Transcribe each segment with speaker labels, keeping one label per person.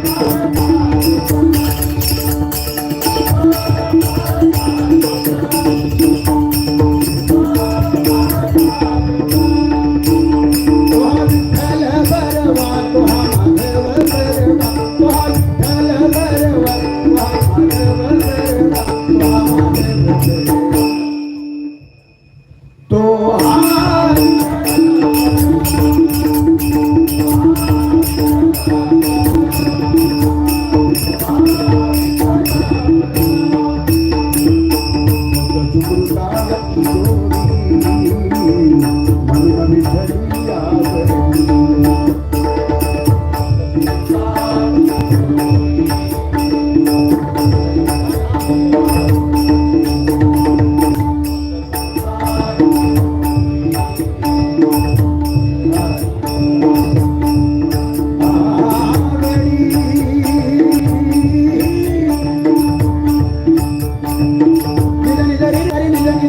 Speaker 1: Música lutar.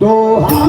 Speaker 1: तो हा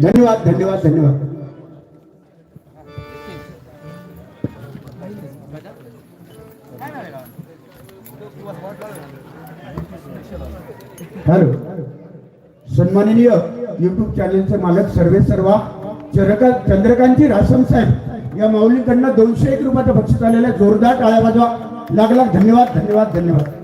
Speaker 1: धन्यवाद धन्यवाद धन्यवाद हॅलो सन्माननीय युट्यूब चॅनलचे मालक सर्वे सर्वा चरका चंद्रकांतजी रासम साहेब या माऊलीकडनं दोनशे एक रुपयाचं बक्षीस आलेलं आहे. जोरदार टाळ्या वाजवा. लागला धन्यवाद धन्यवाद धन्यवाद.